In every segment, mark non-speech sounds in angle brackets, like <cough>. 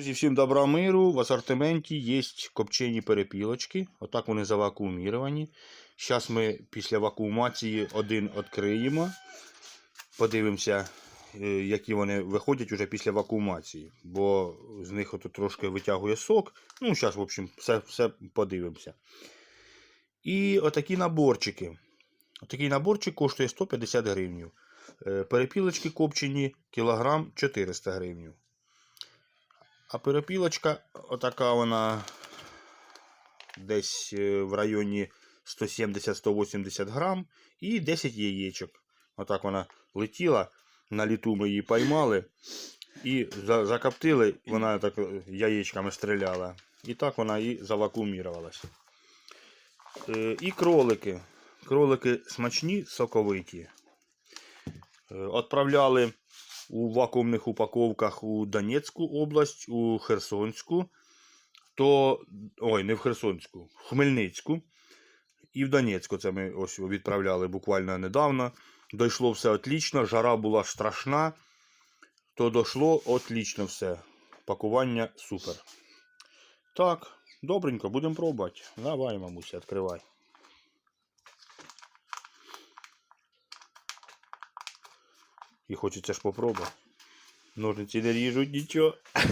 Друзі, всім добра миру. В асортименті є копчені перепілочки. Отак вони завакууміровані. Зараз ми після вакуумації один відкриємо. Подивимося, е, які вони виходять уже після вакуумації. Бо з них ото трошки витягує сок. Ну, зараз, в общем, все, все подивимося. І отакі наборчики. Отакий наборчик коштує 150 гривень. Перепілочки копчені кілограм 400 гривень. А перепілочка, отака вона десь е, в районі 170-180 грам і 10 яєчок. Отак вона летіла, на літу ми її поймали і закоптили, вона так е, яєчками стріляла. І так вона і завакуумірувалася. Е, І кролики. Кролики смачні, соковиті. Отправляли у вакуумних упаковках у Донецьку область, у Херсонську, то. Ой, не в Херсонську, в Хмельницьку. І в Донецьку це ми ось відправляли буквально недавно. Дійшло все отлично, жара була страшна, то дійшло отлично все. Пакування супер. Так, добренько, будемо пробувати. Давай, мамуся, відкривай. І хочеться ж попробувати. Ножниці не ріжуть нічого. <laughs>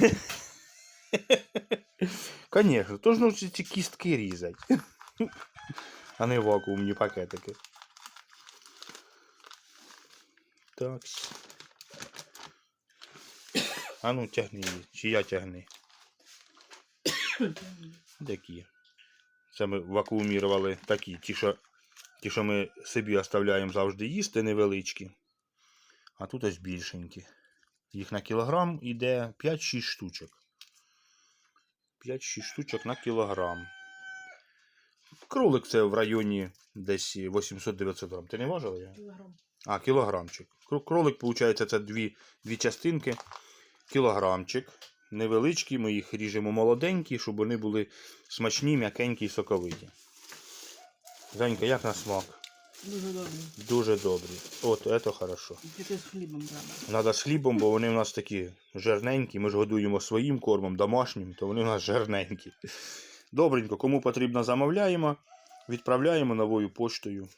Конечно, то ж ножниці кістки різати. А не вакуумні пакетики. Так. А ну тягни її. Чи я тягни. Такі. Це ми вакуумірували такі, ті, що, ті, що ми собі оставляємо завжди їсти, невеличкі. А тут ось більшенькі. Їх на кілограм йде 5-6 штучок. 5-6 штучок на кілограм. Кролик це в районі десь 800-900 грам. Ти не важила його? Кілограм. А, кілограмчик. Кролик, виходить, це дві, дві частинки. Кілограмчик. Невеличкі, ми їх ріжемо молоденькі, щоб вони були смачні, м'якенькі і соковиті. Занька, як на смак? Дуже добрі. От, це хорошо. Тільки з хлібом треба. Надо з хлібом, бо вони у нас такі жирненькі. Ми ж годуємо своїм кормом, домашнім, то вони у нас жирненькі. Добренько, кому потрібно, замовляємо, відправляємо новою поштою.